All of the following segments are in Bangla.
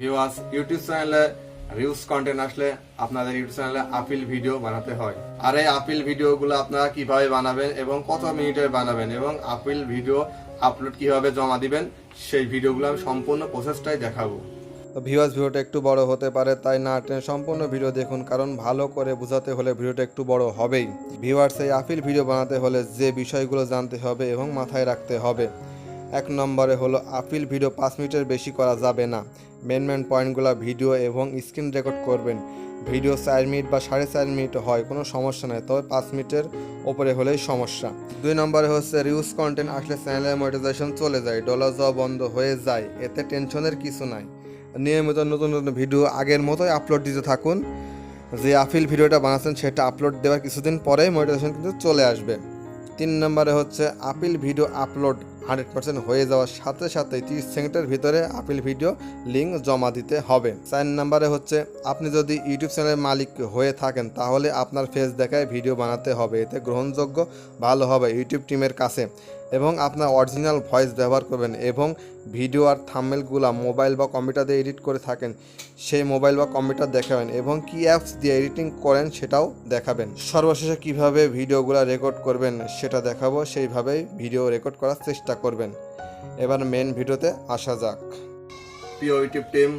ভিউয়ার্স ইউটিউব চ্যানেলে রিউজ কন্টেন্ট আসলে আপনাদের ইউটিউব চ্যানেলে আপিল ভিডিও বানাতে হয়। আর এই আপিল ভিডিওগুলো আপনারা কীভাবে বানাবেন এবং কত মিনিটের বানাবেন এবং আপিল ভিডিও আপলোড কীভাবে জমা দিবেন, সেই ভিডিওগুলো আমি সম্পূর্ণ প্রসেসটাই দেখাবো। ভিউয়ার্স ভিডিওটা একটু বড় হতে পারে, তাই না টেনে সম্পূর্ণ ভিডিও দেখুন, কারণ ভালো করে বোঝাতে হলে ভিডিওটা একটু বড় হবেই। ভিউয়ার্স এই আপিল ভিডিও বানাতে হলে যে বিষয়গুলো জানতে হবে এবং মাথায় রাখতে হবে। এক নম্বরে হলো, আপিল ভিডিও পাঁচ মিনিটের বেশি করা যাবে না। মেন মেন পয়েন্টগুলো ভিডিও এবং স্ক্রিন রেকর্ড করবেন। ভিডিও চার মিনিট বা সাড়ে চার মিনিট হয়, কোনো সমস্যা নেই। তবে পাঁচ মিনিটের ওপরে হলেই সমস্যা। দুই নম্বরে হচ্ছে রিউজ কন্টেন্ট আসলে চ্যানেলের মনিটাইজেশন চলে যায় ডলার যাওয়া বন্ধ হয়ে যায়, এতে টেনশনের কিছু নাই। নিয়মিত নতুন নতুন ভিডিও আগের মতোই আপলোড দিতে থাকুন। যে আপিল ভিডিওটা বানাচ্ছেন, সেটা আপলোড দেওয়ার কিছুদিন পরেই মনিটাইজেশন কিন্তু চলে আসবে। তিন নম্বরে হচ্ছে, appeal video upload hundred percent হয়ে যাওয়ার সাথে সাথে তিরিশ সেকেন্ডের ভিতরে আপিল ভিডিও লিঙ্ক জমা দিতে হবে। চার নাম্বারে হচ্ছে, আপনি যদি ইউটিউব চ্যানেলের মালিক হয়ে থাকেন, তাহলে আপনার ফেস দেখায় ভিডিও বানাতে হবে। এতে গ্রহণযোগ্য ভালো হবে ইউটিউব টিমের কাছে। এবং আপনার অরিজিনাল ভয়েস ব্যবহার করবেন এবং ভিডিও আর থাম্বেলগুলো মোবাইল বা কম্পিউটার দিয়ে এডিট করে থাকেন। সেই মোবাইল বা কম্পিউটার দেখাবেন এবং কি অ্যাপস দিয়ে এডিটিং করেন সেটাও দেখাবেন। সর্বশেষে কীভাবে ভিডিওগুলো রেকর্ড করবেন সেটা দেখাবো, সেইভাবেই ভিডিও রেকর্ড করার চেষ্টা করবেন। এবার মেন ভিডিওতে আসা যাক। প্রিয় ইউটিউব টিম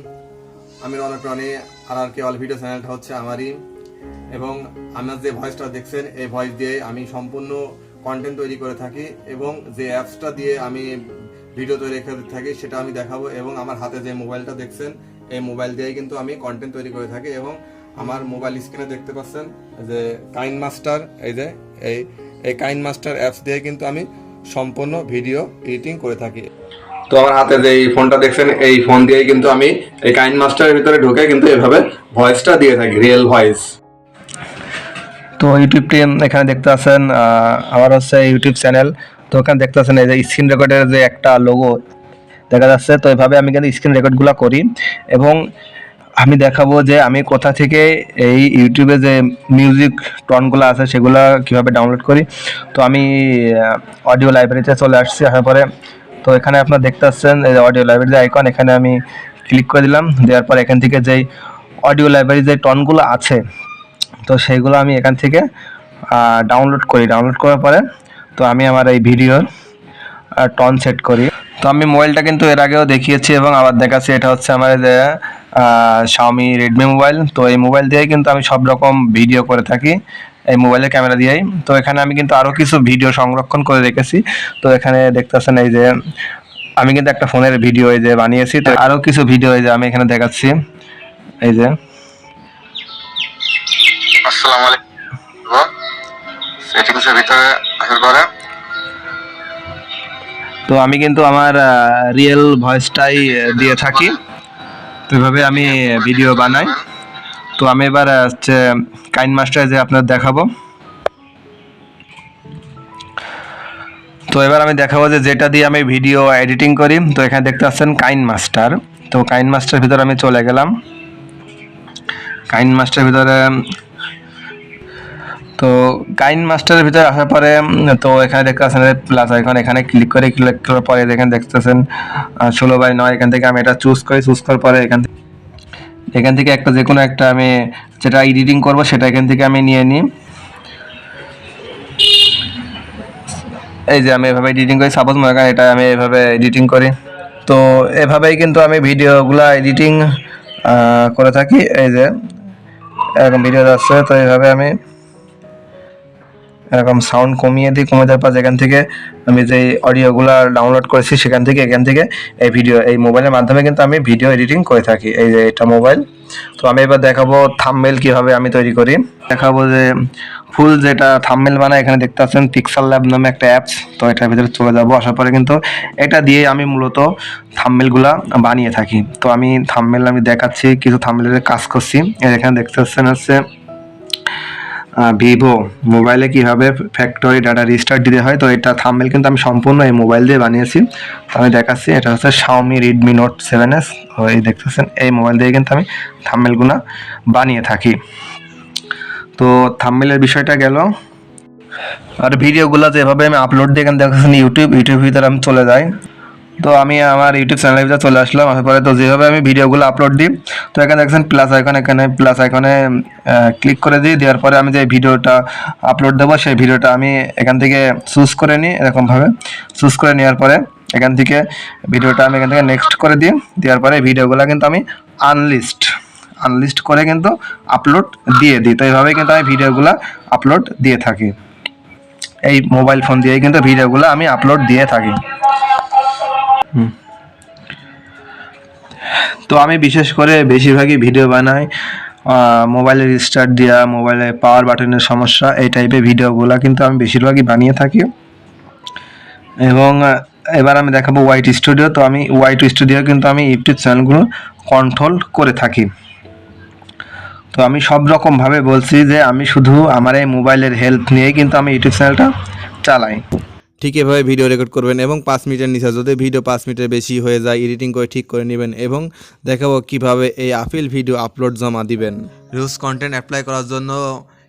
আমি রনক রনি, আর আর কে অল ভিডিও চ্যানেলটা হচ্ছে আমারই। এবং আমার যে ভয়েসটা দেখছেন, এই ভয়েস দিয়ে আমি সম্পূর্ণ কন্টেন্ট তৈরি করে থাকি এবং যে অ্যাপসটা দিয়ে আমি ভিডিও তৈরি করে থাকি, সেটা আমি দেখাবো এবং আমার হাতে যে মোবাইলটা দেখছেন, এই মোবাইল দিয়েই কিন্তু আমি কন্টেন্ট তৈরি করে থাকি এবং আমার মোবাইল স্ক্রিনে দেখতে পাচ্ছেন যে কাইন মাস্টার এই যে, এই এই কাইন মাস্টার অ্যাপস দিয়ে কিন্তু আমি সম্পূর্ণ ভিডিও এডিটিং করে থাকি। তো আমার হাতে যে এই ফোনটা দেখছেন, এই ফোন দিয়েই কিন্তু আমি এই কাইন মাস্টারের ভিতরে ঢুকে কিন্তু এভাবে ভয়েসটা দিয়ে থাকি রিয়েল ভয়েস তো ইউটিউব টিম এখানে দেখতে আছেন আমার হচ্ছে ইউটিউব চ্যানেল তো ওখানে দেখতে আছেন এই যে স্ক্রিন রেকর্ডের যে একটা লোগো দেখা যাচ্ছে। তো এভাবে আমি কিন্তু স্ক্রিন রেকর্ডগুলো করি এবং আমি দেখাবো যে আমি কোথা থেকে এই ইউটিউবে যে মিউজিক টনগুলো আছে সেগুলো কীভাবে ডাউনলোড করি। তো আমি অডিও লাইব্রেরিতে চলে আসছি আসার পরে। তো এখানে আপনার দেখতে পাচ্ছেন এই অডিও লাইব্রেরি আইকন এখানে আমি ক্লিক করে দিলাম। দেওয়ার পর এখান থেকে যেই অডিও লাইব্রেরি যে টনগুলো আছে তো সেইগুলো আমি এখান থেকে ডাউনলোড করি। ডাউনলোড করার পরে তো আমি আমার এই ভিডিওর টন সেট করি। তো আমি মোবাইলটা কিন্তু এর আগেও দেখিয়েছি এবং আবার দেখাচ্ছি। এটা হচ্ছে আমার যে শাওমি রেডমি মোবাইল। তো এই মোবাইল দিয়েই কিন্তু আমি সব রকম ভিডিও করে থাকি এই মোবাইলের ক্যামেরা দিয়েই। তো এখানে আমি কিন্তু আরও কিছু ভিডিও সংরক্ষণ করে রেখেছি। তো এখানে দেখতে পাচ্ছেন এই যে, আমি কিন্তু একটা ফোনের ভিডিও এই যে বানিয়েছি। তো আরও কিছু ভিডিও এই যে আমি এখানে দেখাচ্ছি। এই যে ভিতরে আসার পরে? তো আমি কিন্তু আমার রিয়েল ভয়েসটাই দিয়ে থাকি। তো এভাবে আমি ভিডিও বানাই। তো আমি এবার হচ্ছে কাইন মাস্টার যে আপনার দেখাবো। তো এবার আমি দেখাবো যে যেটা দিয়ে আমি ভিডিও এডিটিং করি। তো এখানে দেখতে পাচ্ছেন কাইন মাস্টার তো কাইন মাস্টার ভিতরে আমি চলে গেলাম। কাইন মাস্টার ভিতরে তো কাইন মাস্টারের ভিতরে আসার পরে তো এখানে দেখতে পাচ্ছেন প্লাস আইকন এখানে ক্লিক করে ক্লিক করার পরে এখানে দেখতেছেন ষোলো বাই নয়, এখান থেকে আমি এটা চুজ করি চুজ করার পরে এখান থেকে এখান থেকে একটা যে কোনো একটা আমি যেটা এডিটিং করব সেটা এখান থেকে আমি নিয়ে নিই। এই যে আমি এভাবে এডিটিং করি সাপোজ মনে করেন এটা আমি এভাবে এডিটিং করি। তো এভাবেই কিন্তু আমি ভিডিওগুলো এডিটিং করে থাকি, এই যে এরকম ভিডিও যাচ্ছে তো এইভাবে আমি এরকম সাউন্ড কমিয়ে দিই কমে দেওয়ার পর যেখান থেকে আমি যে অডিওগুলো ডাউনলোড করেছি, সেখান থেকে, এখান থেকে এই ভিডিও এই মোবাইলের মাধ্যমে কিন্তু আমি ভিডিও এডিটিং করে থাকি, এই যে এটা মোবাইল তো আমি এবার দেখাবো থাম্বনেল কীভাবে আমি তৈরি করি। দেখাবো যে ফুল যেটা থাম্বনেল বানায়, এখানে দেখতে পাচ্ছেন পিক্সেল ল্যাব নামে একটা অ্যাপস তো এটার ভিতরে চলে যাব। আসার পরে কিন্তু এটা দিয়ে আমি মূলত থাম্বনেলগুলা বানিয়ে থাকি। তো আমি থাম্বনেল আমি দেখাচ্ছি, কিছু থাম্বনেলের কাজ করছি। এখানে দেখতে পাচ্ছেন হচ্ছে ভিভো। মোবাইলে কীভাবে ফ্যাক্টরি ডাটা রিস্টার্ট দিতে হয়, তো এটা থাম্বনেল কিন্তু আমি সম্পূর্ণ এই মোবাইল দিয়ে বানিয়েছি। তো আমি দেখাচ্ছি, এটা হচ্ছে Xiaomi Redmi Note seven S এই দেখতেছেন, এই মোবাইল দিয়ে কিন্তু আমি থাম্বনেলগুলো বানিয়ে থাকি। তো থাম্বনেলের বিষয়টা গেল। আর ভিডিওগুলো যেভাবে আমি আপলোড দিয়ে এখানে দেখাচ্ছেন ইউটিউব ইউটিউব ভিতরে আমি চলে যাই। তো আমি আমার ইউটিউব চ্যানেলের ভিতরে চলে আসলাম, আসার পরে তো যেভাবে আমি ভিডিওগুলো আপলোড দিই, তো এখানে দেখছেন প্লাস আইকন এখানে প্লাস আইকনে ক্লিক করে দিই, দেওয়ার পরে আমি যে ভিডিওটা আপলোড দেবো, সেই ভিডিওটা আমি এখান থেকে চুজ করে নিই এরকমভাবে। চুজ করে নেওয়ার পরে এখান থেকে ভিডিওটা আমি এখান থেকে নেক্সট করে দিই, দেওয়ার পরে ভিডিওগুলো কিন্তু আমি আনলিস্ট আনলিস্ট করে কিন্তু আপলোড দিয়ে দিই। তো এইভাবেই কিন্তু আমি ভিডিওগুলো আপলোড দিয়ে থাকি। এই মোবাইল ফোন দিয়েই কিন্তু ভিডিওগুলো আমি আপলোড দিয়ে থাকি। তো আমি বিশেষ করে বেশিরভাগই ভিডিও বানাই। মোবাইলের স্টার্ট দেওয়া মোবাইলে পাওয়ার বাটনের সমস্যা, এই টাইপের ভিডিওগুলো কিন্তু আমি বেশিরভাগই বানিয়ে থাকি। এবং এবার আমি দেখাবো হোয়াইট স্টুডিও তো আমি হোয়াইট স্টুডিও কিন্তু আমি ইউটিউব চ্যানেলগুলো কন্ট্রোল করে থাকি। তো আমি সব রকমভাবে বলছি যে আমি শুধু আমার এই মোবাইলের হেল্প নিয়েই কিন্তু আমি ইউটিউব চ্যানেলটা চালাই। ঠিক এভাবে ভিডিও রেকর্ড করবেন এবং পাঁচ মিনিটের নিচে যদি ভিডিও পাঁচ মিনিটের বেশি হয়ে যায় এডিটিং করে ঠিক করে নেবেন এবং দেখাবো কীভাবে এই আপিল ভিডিও আপলোড জমা দিবেন। রিউজ কন্টেন্ট অ্যাপ্লাই করার জন্য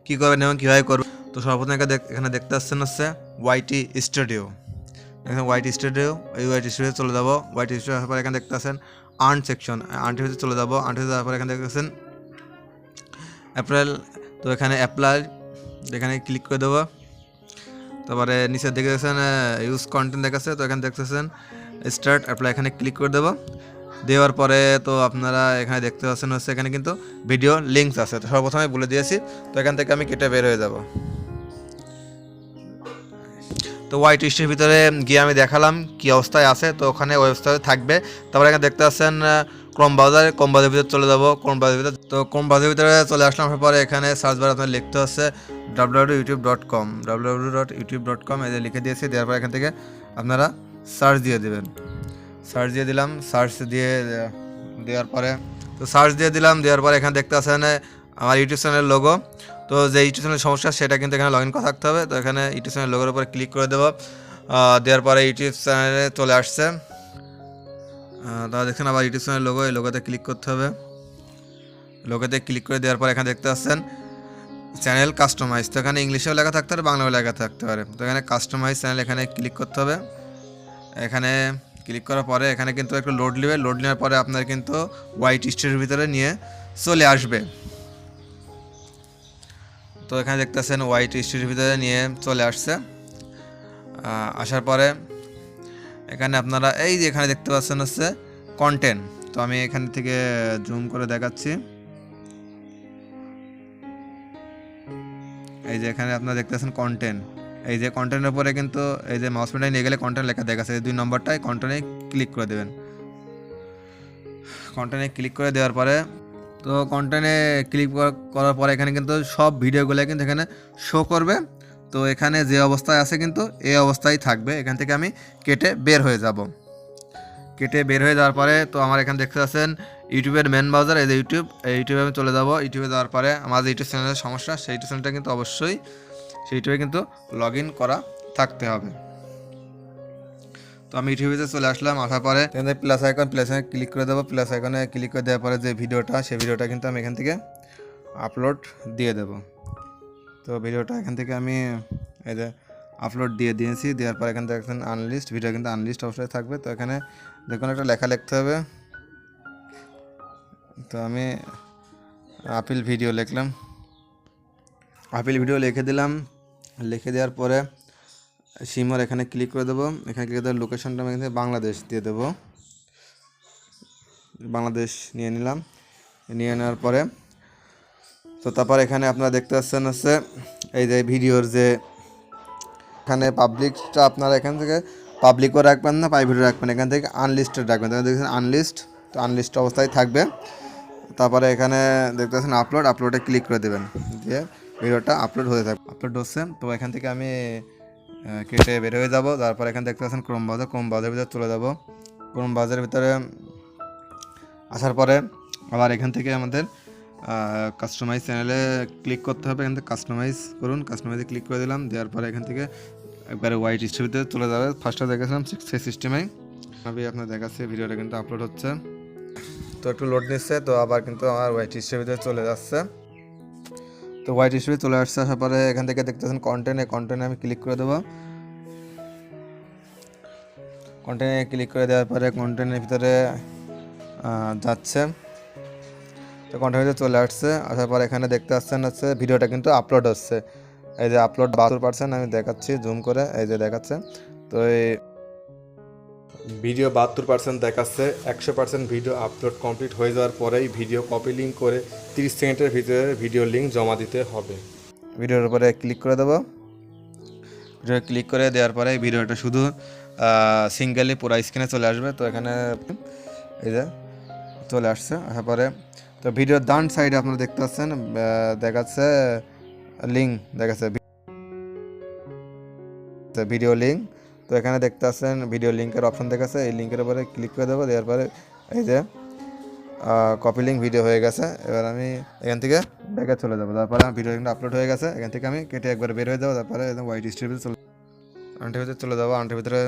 কি করবেন এবং কীভাবে করবেন? তো সর্বপ্রথম এখানে দেখ- এখানে দেখতে পাচ্ছেন হচ্ছে ওয়াইটি স্টুডিও এখানে ওয়াইটি স্টুডিও এই ওয়াইটি স্টুডিও চলে যাব। ওয়াইটি স্টুডিও পর এখানে দেখতে পাচ্ছেন আর্ন সেকশন আর্নটি হচ্ছে চলে যাব। আর্নটি যাওয়ার পর এখানে দেখতে পাচ্ছেন অ্যাপ্রিল তো এখানে অ্যাপ্লাই এখানে ক্লিক করে দেবো। তারপরে নিচে দেখে দেখছেন ইউজ কন্টেন্ট দেখাচ্ছে, তো এখানে দেখতেছেন স্টার্ট অ্যাপ্লাই এখানে ক্লিক করে দেবো। দেওয়ার পরে তো আপনারা এখানে দেখতে পাচ্ছেন হচ্ছে এখানে কিন্তু ভিডিও লিঙ্কস আছে। তো সর্বপ্রথমে বলে দিয়েছি, তো এখান থেকে আমি কেটে বের হয়ে যাব। তো হোয়াইট লিস্টের ভিতরে গিয়ে আমি দেখালাম কি অবস্থায় আছে, তো ওখানে ওয়েবসাইট থাকবে। তারপরে এখানে দেখতে পাচ্ছেন ক্রম ব্রাউজার ক্রম ব্রাউজারের ভিতরে চলে যাব ক্রম ব্রাউজারের ভিতরে তো ক্রম ব্রাউজারের ভিতরে চলে আসলাম পরে এখানে সার্চ বার আপনার লিখতে হচ্ছে W YouTube dot com YouTube লিখে দিয়েছি, দেওয়ার পর এখান থেকে আপনারা সার্চ দিয়ে দেবেন। সার্চ দিয়ে দিলাম সার্চ দিয়ে দেওয়ার পরে, তো সার্চ দিয়ে দিলাম, দেওয়ার পরে এখানে দেখতে পাচ্ছেন আমার ইউটিউব চ্যানেলের লোগো তো যে ইউটিউব চ্যানেলের সমস্যা, সেটা কিন্তু এখানে লগ ইন করা থাকতে হবে। তো এখানে ইউটিউব চ্যানেল লোগোর উপরে ক্লিক করে দেবো। দেওয়ার পরে ইউটিউব চ্যানেলে চলে আসছে। তাহলে দেখছেন আবার ইউটিউব চ্যানেল লোগো এই লোগোতে ক্লিক করতে হবে। লোগোতে ক্লিক করে দেওয়ার পর এখানে দেখতে পাচ্ছেন চ্যানেল কাস্টমাইজ। তো এখানে ইংলিশেও লেখা থাকতে পারে, বাংলাও লেখা থাকতে পারে। তো এখানে কাস্টমাইজ চ্যানেল এখানে ক্লিক করতে হবে। এখানে ক্লিক করার পরে এখানে কিন্তু একটু লোড নেবে। লোড নেওয়ার পরে আপনার কিন্তু হোয়াইট স্টোরের ভিতরে নিয়ে চলে আসবে। তো এখানে দেখতেছেন হোয়াইট স্টোরের ভিতরে নিয়ে চলে আসছে। আসার পরে এখানে আপনারা, এই যে এখানে দেখতে পাচ্ছেন হচ্ছে কন্টেন্ট তো আমি এখান থেকে জুম করে দেখাচ্ছি। এই যে এখানে আপনারা দেখতেছেন কন্টেন্ট এই যে কন্টেন্টের উপরে কিন্তু এই যে মাউস পয়েন্টার নিয়ে গেলে কন্টেন্ট লেখা দেখাচ্ছে এই দুই নম্বরটায় কন্টেন্টে ক্লিক করে দেবেন। কন্টেন্টে ক্লিক করে দেওয়ার পরে তো কন্টেন্টে ক্লিক করার পরে এখানে কিন্তু সব ভিডিওগুলো কিন্তু এখানে শো করবে। তো এখানে যে অবস্থায় আছে কিন্তু এই অবস্থায় থাকবে। এখান থেকে আমি কেটে বের হয়ে যাব। কেটে বের হয়ে যাওয়ার পরে তো আমার এখানে দেখতে পাচ্ছেন ইউটিউবের মেন ব্রাউজার এই যে ইউটিউব, এই ইউটিউবে আমি চলে যাব। ইউটিউবে যাওয়ার পরে আমার যে ইউটিউব চ্যানেলের সমস্যা, সেই ইউটিউব চ্যানেলটা কিন্তু অবশ্যই, সেই ইউটিউবে কিন্তু লগ ইন করা থাকতে হবে। তো আমি ইউটিউবে চলে আসলাম, আসার পরে এখানে প্লাস আইকন প্লাস আইকনে ক্লিক করে দেবো। প্লাস আইকনে ক্লিক করে দেওয়ার পরে যে ভিডিওটা, সেই ভিডিওটা কিন্তু আমি এখান থেকে আপলোড দিয়ে দেব। তো ভিডিওটা এখান থেকে আমি এই যে আপলোড দিয়ে দিয়েছি। দেওয়ার পর এখান থেকে আনলিস্ট ভিডিও কিন্তু আনলিস্ট অবস্থায় থাকবে। তো এখানে দেখুন একটা লেখা লিখতে হবে। তো আমি আপিল ভিডিও লিখলাম। আপিল ভিডিও লিখে দিলাম। লিখে দেওয়ার পরে সিমর এখানে ক্লিক করে দেবো। এখানে ক্লিক দেওয়ার লোকেশনটা আমি এখানে বাংলাদেশ দিয়ে দেবো। বাংলাদেশ নিয়ে নিলাম। নিয়ে নেওয়ার পরে তো তারপর এখানে আপনারা দেখতে পাচ্ছেন হচ্ছে এই যে ভিডিওর যে এখানে পাবলিকটা আপনারা এখান থেকে পাবলিকও রাখবেন না প্রাইভেটও রাখবেন এখান থেকে আনলিস্টেড রাখবেন। দেখছেন আনলিস্ট তো আনলিস্ট অবস্থায় থাকবে। তারপরে এখানে দেখতে পাচ্ছেন আপলোড আপলোডে ক্লিক করে দেবেন। দিয়ে ভিডিওটা আপলোড হতে থাকবে। আপলোড হচ্ছে, তো এখান থেকে আমি কেটে বের হয়ে যাব। তারপর এখানে দেখতে পাচ্ছেন ক্রোম বাজার ক্রোম বাজারের ভিতরে চলে যাব। ক্রোম বাজারের ভিতরে আসার পরে আবার এখান থেকে আমাদের কাস্টমাইজ চ্যানেলে ক্লিক করতে হবে। এখান থেকে কাস্টমাইজ করুন কাস্টমাইজে ক্লিক করে দিলাম। দেওয়ার পরে এখান থেকে একবারে হোয়াইট স্টুডিওতে চলে যাবে। ফার্স্টে দেখেছিলাম সেই সিস্টেমেই আমি আপনার দেখাচ্ছি ভিডিওটা কিন্তু আপলোড হচ্ছে। তো একটু লোড নিচ্ছে, তো আবার কিন্তু আমার হোয়াইট স্টুডিওতে চলে যাচ্ছে। তো হোয়াইট স্টুডিও চলে আসছে, আসার পরে এখান থেকে দেখতেছেন কন্টেন্ট এই কন্টেন্টে আমি ক্লিক করে দেবো। কন্টেন্টে ক্লিক করে দেওয়ার পরে কন্টেন্টের ভিতরে যাচ্ছে। তো কন্টেন্টের ভিতরে চলে আসছে, আসার পর এখানে দেখতে পাচ্ছেন হচ্ছে ভিডিওটা কিন্তু আপলোড হচ্ছে। এই যে আপলোড বাহাত্তর পার্সেন্ট আমি দেখাচ্ছি জুম করে, এই যে দেখাচ্ছে। তো এই ভিডিও বাহাত্তর পার্সেন্ট দেখাচ্ছে, একশো পার্সেন্ট ভিডিও আপলোড কমপ্লিট হয়ে যাওয়ার পরেই ভিডিও কপি লিঙ্ক করে তিরিশ সেকেন্ডের ভিতরে ভিডিও লিঙ্ক জমা দিতে হবে। ভিডিওর উপরে ক্লিক করে দেবো। ভিডিও ক্লিক করে দেওয়ার পরে ভিডিওটা শুধু সিঙ্গেলি পুরো স্ক্রিনে চলে আসবে। তো এখানে এই যে চলে আসছে, আসার পরে তো ভিডিওর ডান সাইডে আপনারা দেখতে পাচ্ছেন দেখাচ্ছে লিঙ্ক দেখাচ্ছে ভিডিও লিঙ্ক তো এখানে দেখতে আসছেন ভিডিও লিঙ্কের অপশন দেখাচ্ছে এই লিঙ্কের উপরে ক্লিক করে দেবো, দেওয়ার পরে এই যে কপি লিঙ্ক ভিডিও হয়ে গেছে। এবার আমি এখান থেকে ব্যাকে চলে যাব। তারপরে ভিডিও লিঙ্কটা আপলোড হয়ে গেছে। এখান থেকে আমি কেটে একবার বের হয়ে যাব। তারপরে একদম হোয়াইট স্ট্রিপে চলে আন্টির ভিতরে চলে যাব। আন্টির ভিতরে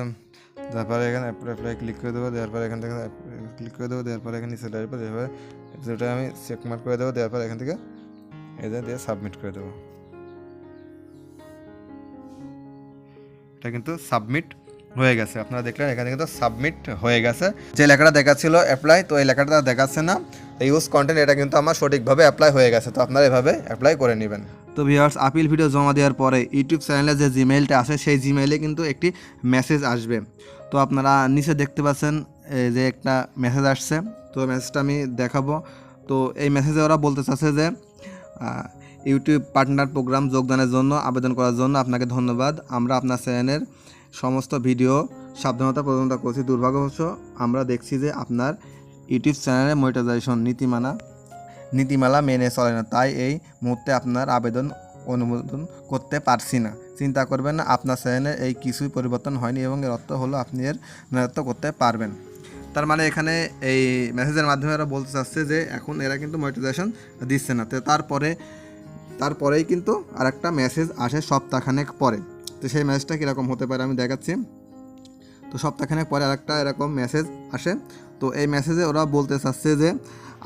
তারপরে এখানে অ্যাপ্লাই ক্লিক করে দেবো। দেওয়ার পরে এখান থেকে ক্লিক করে দেবো। দেওয়ার পরে এখানে নিচে আসবে দেওয়ার পরে আমি চেক মার্ক করে দেবো। দেওয়ার পরে এখান থেকে যে, দিয়ে সাবমিট করে দেবো। এটা কিন্তু সাবমিট হয়ে গেছে। আপনারা দেখলেন, এখানে কিন্তু সাবমিট হয়ে গেছে। যে লেখাটা দেখাচ্ছিল অ্যাপ্লাই তো এই লেখাটা দেখাচ্ছে না। ইউজ কন্টেন্ট এটা কিন্তু আমার সঠিকভাবে অ্যাপ্লাই হয়ে গেছে। তো আপনারা এভাবে অ্যাপ্লাই করে নেবেন। তো ভিউয়ার্স আপিল ভিডিও জমা দেওয়ার পরে ইউটিউব চ্যানেলে যে জিমেইলটা আছে, সেই জিমেইলে কিন্তু একটি মেসেজ আসবে। তো আপনারা নিচে দেখতে পাচ্ছেন যে একটা মেসেজ আসছে। তো মেসেজটা আমি দেখাবো। তো এই মেসেজে ওরা বলতে চাচ্ছে যে ইউটিউব পার্টনার প্রোগ্রাম যোগদানের জন্য, আবেদন করার জন্য আপনাকে ধন্যবাদ। আমরা আপনার চ্যানেলের সমস্ত ভিডিও সাবধানতা পর্যন্ত করছি। দুর্ভাগ্যবশ আমরা দেখছি যে আপনার ইউটিউব চ্যানেলে মনিটাইজেশন নীতিমানা নীতিমালা মেনে চলে না। তাই এই মুহূর্তে আপনার আবেদন অনুমোদন করতে পারছি না। চিন্তা করবেন না, আপনার চ্যানেলে এই কিছুই পরিবর্তন হয়নি এবং এর অর্থ হলো আপনি এর নৃত্য করতে পারবেন। তার মানে এখানে এই মেসেজের মাধ্যমে এরা বলতে চাচ্ছে যে, এখন এরা কিন্তু মনিটাইজেশন দিচ্ছে না। তো তারপরে তারপরেই কিন্তু আরেকটা মেসেজ আসে সপ্তাহখানেক পরে। তো সেই মেসেজটা কীরকম হতে পারে আমি দেখাচ্ছি। তো সপ্তাহখানেক পরে আরেকটা এরকম মেসেজ আসে। তো এই মেসেজে ওরা বলতে চাচ্ছে যে,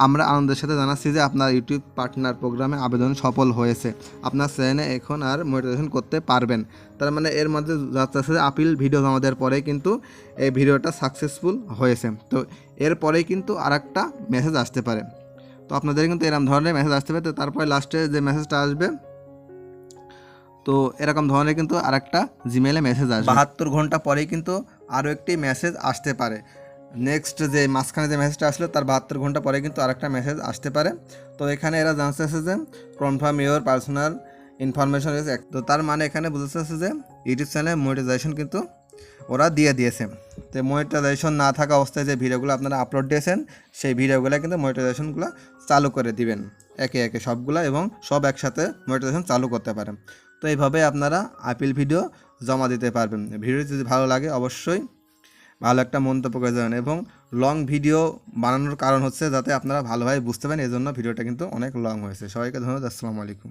আমরা আনন্দের সাথে জানাচ্ছি যে আপনার ইউটিউব পার্টনার প্রোগ্রামে আবেদন সফল হয়েছে। আপনার চ্যানেলে এখন আর মনিটাইজেশন করতে পারবেন। তার মানে এর মধ্যে যাচ্ছে যে আপিল ভিডিও জমা দেওয়ার পরে কিন্তু এই ভিডিওটা সাকসেসফুল হয়েছে। তো এরপরেই কিন্তু আরেকটা মেসেজ আসতে পারে। তো আপনাদের কিন্তু এরকম ধরনের মেসেজ আসতে পারে। তো তারপরে লাস্টে যে মেসেজটা আসবে, তো এরকম ধরনের কিন্তু আরেকটা জিমেলে মেসেজ আসবে। বাহাত্তর ঘণ্টা পরেই কিন্তু আরও একটি মেসেজ আসতে পারে। নেক্সট যে মাঝখানে যে মেসেজটা আসলো, তার বাহাত্তর ঘণ্টা পরে কিন্তু আরেকটা মেসেজ আসতে পারে। তো এখানে এরা জানতে যে কনফার্ম ইউর পার্সোনাল ইনফরমেশন তো তার মানে এখানে বুঝতে যে ইউটিউব চ্যানেলে মনিটাইজেশন কিন্তু ওরা দিয়ে দিয়েছে। তো মনিটাইজেশন না থাকা অবস্থায় যে ভিডিওগুলো আপনারা আপলোড দিয়েছেন, সেই ভিডিওগুলো কিন্তু মনিটাইজেশনগুলো চালু করে দিবেন। একে একে সবগুলো এবং সব একসাথে মনিটাইজেশন চালু করতে পারেন। তো এইভাবে আপনারা আপিল ভিডিও জমা দিতে পারবেন। ভিডিও যদি ভালো লাগে অবশ্যই ভালো একটা মন্তব্য করে যাবেন এবং লং ভিডিও বানানোর কারণ হচ্ছে যাতে আপনারা ভালোভাবে বুঝতে পারেন এই জন্য ভিডিওটা কিন্তু অনেক লং হয়েছে। সবাইকে ধন্যবাদ, আসসালামু আলাইকুম।